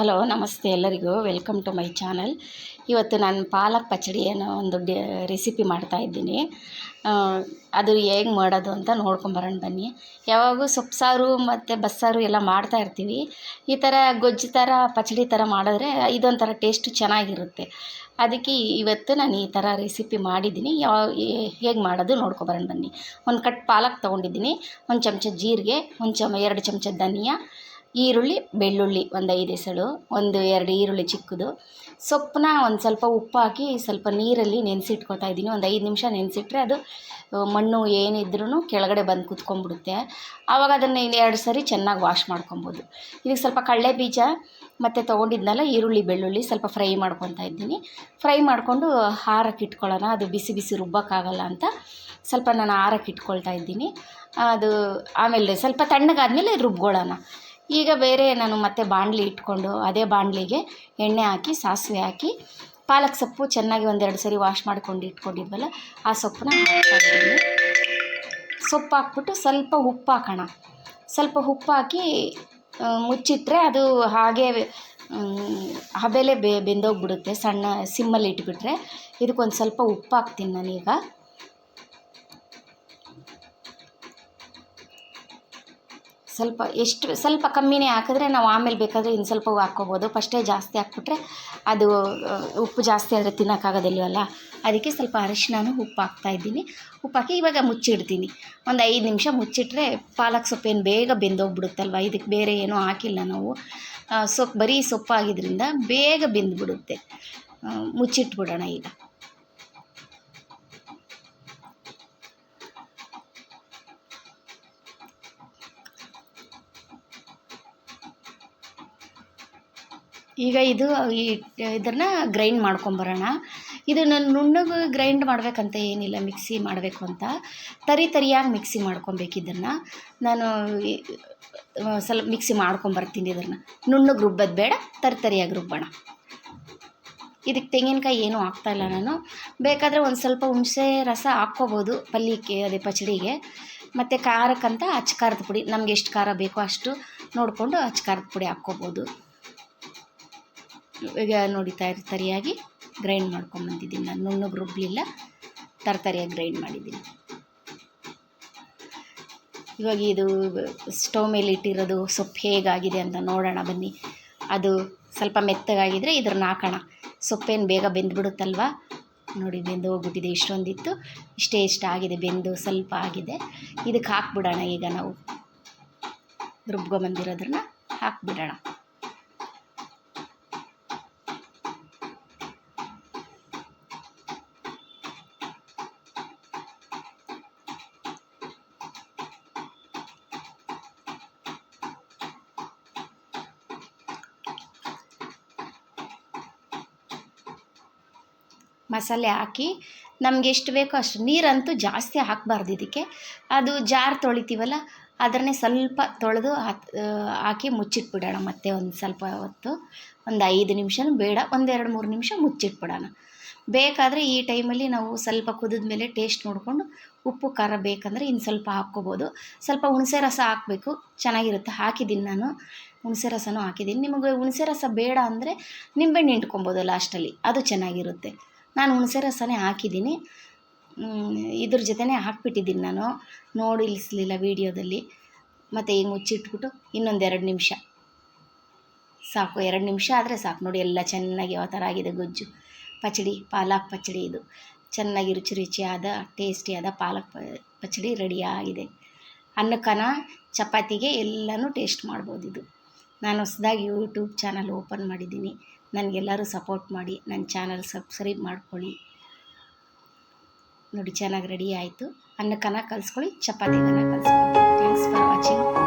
Hello, ನಮಸ್ತೆ ಎಲ್ಲರಿಗೂ. Welcome to my channel ಇವತ್ತು ನಾನು ಪಾಲಕ್ ಪಚಡಿ ಏನೋ ಒಂದು ರೆಸಿಪಿ ಮಾಡ್ತಾ ಇದ್ದೀನಿ. ಅದು ಹೇಗೆ ಮಾಡೋದು ಅಂತ ನೋಡ್ಕೊಂಬರೋಣ ಬನ್ನಿ. ಯಾವಾಗೂ ಸೊಪ್ಪು ಸಾರು ಮತ್ತು ಬಸ್ಸಾರು ಎಲ್ಲ ಮಾಡ್ತಾ ಇರ್ತೀವಿ. ಈ ಥರ ಗೊಜ್ಜು ಥರ ಪಚಡಿ ಥರ ಮಾಡಿದ್ರೆ ಇದೊಂಥರ ಟೇಸ್ಟು ಚೆನ್ನಾಗಿರುತ್ತೆ. ಅದಕ್ಕೆ ಇವತ್ತು ನಾನು ಈ ಥರ ರೆಸಿಪಿ ಮಾಡಿದ್ದೀನಿ. ಯಾವ ಹೇಗೆ ಮಾಡೋದು ನೋಡ್ಕೊಬರೋಣ ಬನ್ನಿ. ಒಂದು ಕಟ್ ಪಾಲಕ್ ತೊಗೊಂಡಿದ್ದೀನಿ. ಒಂದು ಚಮಚ ಜೀರಿಗೆ, ಒಂದು ಚಮ, ಎರಡು ಚಮಚ ಧನಿಯಾ ಈರುಳ್ಳಿ, ಬೆಳ್ಳುಳ್ಳಿ ಒಂದು ಐದು ಎಸಳು ಒಂದು ಎರಡು ಈರುಳ್ಳಿ ಚಿಕ್ಕದು. ಸೊಪ್ಪನ್ನ ಒಂದು ಸ್ವಲ್ಪ ಉಪ್ಪು ಹಾಕಿ ಸ್ವಲ್ಪ ನೀರಲ್ಲಿ ನೆನೆಸಿಟ್ಕೊತಾ ಇದ್ದೀನಿ. ಒಂದು ಐದು ನಿಮಿಷ ನೆನೆಸಿಟ್ರೆ ಅದು ಮಣ್ಣು ಏನಿದ್ರೂ ಕೆಳಗಡೆ ಬಂದು ಕುತ್ಕೊಂಡ್ಬಿಡುತ್ತೆ. ಆವಾಗ ಅದನ್ನು ಎರಡು ಸರಿ ಚೆನ್ನಾಗಿ ವಾಶ್ ಮಾಡ್ಕೊಬೋದು. ಇದಕ್ಕೆ ಸ್ವಲ್ಪ ಕಡಲೆ ಬೀಜ ಮತ್ತು ತೊಗೊಂಡಿದ್ನಲ್ಲ ಈರುಳ್ಳಿ, ಬೆಳ್ಳುಳ್ಳಿ ಸ್ವಲ್ಪ ಫ್ರೈ ಮಾಡ್ಕೊತಾ ಇದ್ದೀನಿ. ಫ್ರೈ ಮಾಡಿಕೊಂಡು ಹಾರಕ್ಕೆ ಇಟ್ಕೊಳ್ಳೋಣ. ಅದು ಬಿಸಿ ಬಿಸಿ ರುಬ್ಬೋಕ್ಕಾಗಲ್ಲ ಅಂತ ಸ್ವಲ್ಪ ನಾನು ಹಾರಕ್ಕೆ ಇಟ್ಕೊಳ್ತಾ ಇದ್ದೀನಿ. ಅದು ಆಮೇಲೆ ಸ್ವಲ್ಪ ತಣ್ಣಗಾದ್ಮೇಲೆ ರುಬ್ಕೊಳ್ಳೋಣ. ಈಗ ಬೇರೆ ನಾನು ಮತ್ತೆ ಬಾಣಲಿ ಇಟ್ಕೊಂಡು ಅದೇ ಬಾಣಲಿಗೆ ಎಣ್ಣೆ ಹಾಕಿ, ಸಾಸಿವೆ ಹಾಕಿ, ಪಾಲಕ್ ಸೊಪ್ಪು ಚೆನ್ನಾಗಿ ಒಂದೆರಡು ಸರಿ ವಾಶ್ ಮಾಡ್ಕೊಂಡು ಇಟ್ಕೊಂಡಿದ್ವಲ್ಲ, ಆ ಸೊಪ್ಪನ್ನ ಹಾಕ್ತಾಯಿದ್ದೀನಿ ಸೊಪ್ಪು ಹಾಕ್ಬಿಟ್ಟು ಸ್ವಲ್ಪ ಉಪ್ಪು ಹಾಕೋಣ. ಸ್ವಲ್ಪ ಉಪ್ಪು ಹಾಕಿ ಮುಚ್ಚಿಟ್ರೆ ಅದು ಹಾಗೆ ಹಬೆಲೆ ಬೆ, ಬೆಂದೋಗ್ಬಿಡುತ್ತೆ. ಸಣ್ಣ ಸಿಮ್ಮಲ್ಲಿ ಇಟ್ಬಿಟ್ರೆ ಇದಕ್ಕೊಂದು ಸ್ವಲ್ಪ ಉಪ್ಪು ಹಾಕ್ತೀನಿ ನಾನೀಗ. ಸ್ವಲ್ಪ ಎಷ್ಟು ಸ್ವಲ್ಪ ಕಮ್ಮಿನೇ ಹಾಕಿದ್ರೆ ನಾವು ಆಮೇಲೆ ಬೇಕಾದರೆ ಇನ್ನು ಸ್ವಲ್ಪ ಹಾಕ್ಕೋಬೋದು. ಫಸ್ಟೇ ಜಾಸ್ತಿ ಹಾಕ್ಬಿಟ್ರೆ ಅದು ಉಪ್ಪು ಜಾಸ್ತಿ ಆದರೆ ತಿನ್ನೋಕ್ಕಾಗೋದಿಲ್ವಲ್ಲ? ಅದಕ್ಕೆ ಸ್ವಲ್ಪ ಅರಿಶಿನನೂ ಉಪ್ಪು ಹಾಕ್ತಾಯಿದ್ದೀನಿ ಉಪ್ಪು ಹಾಕಿ ಇವಾಗ ಮುಚ್ಚಿಡ್ತೀನಿ. ಒಂದು ಐದು ನಿಮಿಷ ಮುಚ್ಚಿಟ್ರೆ ಪಾಲಕ್ ಸೊಪ್ಪೇನು ಬೇಗ ಬೆಂದೋಗ್ಬಿಡುತ್ತಲ್ವ? ಇದಕ್ಕೆ ಬೇರೆ ಏನೂ ಹಾಕಿಲ್ಲ ನಾವು. ಸೊಪ್ಪು ಬರೀ ಸೊಪ್ಪಾಗಿದ್ದರಿಂದ ಬೇಗ ಬೆಂದ್ಬಿಡುತ್ತೆ. ಮುಚ್ಚಿಟ್ಬಿಡೋಣ ಈಗ. ಈಗ ಇದು, ಈ, ಇದನ್ನು ಗ್ರೈಂಡ್ ಮಾಡ್ಕೊಂಬರೋಣ. ಇದನ್ನು ನುಣ್ಣಗೆ ಗ್ರೈಂಡ್ ಮಾಡಬೇಕಂತ ಏನಿಲ್ಲ ಮಿಕ್ಸಿ ಮಾಡಬೇಕು ಅಂತ. ತರಿ ತರಿಯಾಗಿ ಮಿಕ್ಸಿ ಮಾಡ್ಕೊಬೇಕು ಇದನ್ನು. ನಾನು ಸ್ವಲ್ಪ ಮಿಕ್ಸಿ ಮಾಡ್ಕೊಂಬರ್ತೀನಿ ಇದನ್ನು. ನುಣ್ಣಗೆ ರುಬ್ಬೋದು ಬೇಡ, ತರಿ ತರಿಯಾಗಿ ರುಬ್ಬೋಣ. ಇದಕ್ಕೆ ತೆಂಗಿನಕಾಯಿ ಏನೂ ಹಾಕ್ತಾಯಿಲ್ಲ ನಾನು. ಬೇಕಾದರೆ ಒಂದು ಸ್ವಲ್ಪ ಹುಣಸೆ ರಸ ಹಾಕ್ಕೋಬೋದು ಪಲ್ಯಕ್ಕೆ, ಅದೇ ಪಚಡಿಗೆ. ಮತ್ತು ಖಾರಕ್ಕಂತ ಅಚ್ಚ ಖಾರದ ಪುಡಿ, ನಮ್ಗೆ ಎಷ್ಟು ಖಾರ ಬೇಕೋ ಅಷ್ಟು ನೋಡಿಕೊಂಡು ಅಚ್ಚ ಖಾರದ ಪುಡಿ ಹಾಕ್ಕೋಬೋದು. ನೋಡಿ ತರಿ ತರಿಯಾಗಿ ಗ್ರೈಂಡ್ ಮಾಡ್ಕೊಂಬಂದಿದ್ದೀನಿ ನಾನು. ನುಣ್ಣಗೆ ರುಬ್ಬಲಿಲ್ಲ ತರತರಿಯಾಗಿ ಗ್ರೈಂಡ್ ಮಾಡಿದ್ದೀನಿ. ಇವಾಗ ಇದು ಸ್ಟವ್ ಮೇಲೆ ಇಟ್ಟಿರೋದು ಸೊಪ್ಪು ಹೇಗಾಗಿದೆ ಅಂತ ನೋಡೋಣ ಬನ್ನಿ. ಅದು ಸ್ವಲ್ಪ ಮೆತ್ತಗಾಗಿದ್ದರೆ ಇದ್ರನ್ನ ಹಾಕೋಣ ಸೊಪ್ಪೇನು ಬೇಗ ಬೆಂದ್ಬಿಡುತ್ತಲ್ವ? ನೋಡಿ ಬೆಂದು ಹೋಗ್ಬಿಟ್ಟಿದೆ ಇಷ್ಟೊಂದಿತ್ತು. ಇಷ್ಟೇ ಇಷ್ಟ ಆಗಿದೆ, ಬೆಂದು ಸ್ವಲ್ಪ ಆಗಿದೆ. ಇದಕ್ಕೆ ಹಾಕ್ಬಿಡೋಣ ಈಗ ನಾವು. ರುಬ್ಕೊಂಬಂದಿರೋದ್ರನ್ನ ಹಾಕ್ಬಿಡೋಣ. ಮಸಾಲೆ ಹಾಕಿ ನಮ್ಗೆ ಎಷ್ಟು ಬೇಕೋ ಅಷ್ಟು ನೀರಂತೂ ಜಾಸ್ತಿ ಹಾಕಬಾರ್ದು ಇದಕ್ಕೆ. ಅದು ಜಾರ್ ತೊಳಿತೀವಲ್ಲ, ಅದನ್ನೇ ಸ್ವಲ್ಪ ತೊಳೆದು ಹಾಕಿ ಮುಚ್ಚಿಟ್ಬಿಡೋಣ ಮತ್ತೆ ಒಂದು ಸ್ವಲ್ಪ ಹೊತ್ತು. ಒಂದು ಐದು ನಿಮಿಷನೂ ಬೇಡ ಒಂದೆರಡು ಮೂರು ನಿಮಿಷ ಮುಚ್ಚಿಟ್ಬಿಡೋಣ. ಬೇಕಾದರೆ ಈ ಟೈಮಲ್ಲಿ ನಾವು ಸ್ವಲ್ಪ ಕುದಿದ ಮೇಲೆ ಟೇಸ್ಟ್ ನೋಡಿಕೊಂಡು ಉಪ್ಪು, ಖಾರ ಬೇಕಂದರೆ ಇನ್ನು ಸ್ವಲ್ಪ ಹಾಕ್ಕೋಬೋದು. ಸ್ವಲ್ಪ ಹುಣಸೆ ರಸ ಹಾಕಬೇಕು, ಚೆನ್ನಾಗಿರುತ್ತೆ. ಹಾಕಿದ್ದೀನಿ ನಾನು, ಹುಣಸೆ ರಸನೂ ಹಾಕಿದ್ದೀನಿ. ನಿಮಗೆ ಹುಣಸೆ ರಸ ಬೇಡ ಅಂದರೆ ನಿಂಬೆಹಣ್ಣು ಹಿಂಡ್ಕೊಬೋದು ಲಾಸ್ಟಲ್ಲಿ, ಅದು ಚೆನ್ನಾಗಿರುತ್ತೆ. ನಾನು ಹುಣಸೆ ರಸನೇ ಹಾಕಿದ್ದೀನಿ. ಇದ್ರ ಜೊತೆನೇ ಹಾಕ್ಬಿಟ್ಟಿದ್ದೀನಿ ನಾನು. ನೋಡಿಲಿಸ್ಲಿಲ್ಲ ವೀಡಿಯೋದಲ್ಲಿ. ಮತ್ತು ಹಿಂಗೆ ಮುಚ್ಚಿಟ್ಬಿಟ್ಟು ಇನ್ನೊಂದು ಎರಡು ನಿಮಿಷ. ಸಾಕು, ಎರಡು ನಿಮಿಷ ಆದರೆ ಸಾಕು. ನೋಡಿ, ಎಲ್ಲ ಚೆನ್ನಾಗಿ ಯಾವ ಥರ ಆಗಿದೆ ಗೊಜ್ಜು. ಪಚಡಿ, ಪಾಲಕ್ ಪಚಡಿ ಇದು. ಚೆನ್ನಾಗಿ ರುಚಿ ರುಚಿಯಾದ, ಟೇಸ್ಟಿಯಾದ ಪಾಲಕ್ ಪಚಡಿ ರೆಡಿಯಾಗಿದೆ ಅನ್ನಕ್ಕನ, ಚಪಾತಿಗೆ ಎಲ್ಲನೂ ಟೇಸ್ಟ್ ಮಾಡ್ಬೋದು ಇದು. ನಾನು ಹೊಸದಾಗಿ ಯೂಟ್ಯೂಬ್ ಚಾನಲ್ ಓಪನ್ ಮಾಡಿದ್ದೀನಿ. ನನಗೆಲ್ಲರೂ ಸಪೋರ್ಟ್ ಮಾಡಿ, ನನ್ನ ಚಾನಲ್ ಸಬ್ಸ್ಕ್ರೈಬ್ ಮಾಡ್ಕೊಳ್ಳಿ. ನೋಡಿ, ಚೆನ್ನಾಗಿ ರೆಡಿ ಆಯಿತು. ಅನ್ನಕ್ಕನ ಕಲಿಸ್ಕೊಳ್ಳಿ ಚಪಾತಿಗನ ಕಲಿಸ್ಕೊಳ್ಳಿ. Thanks for watching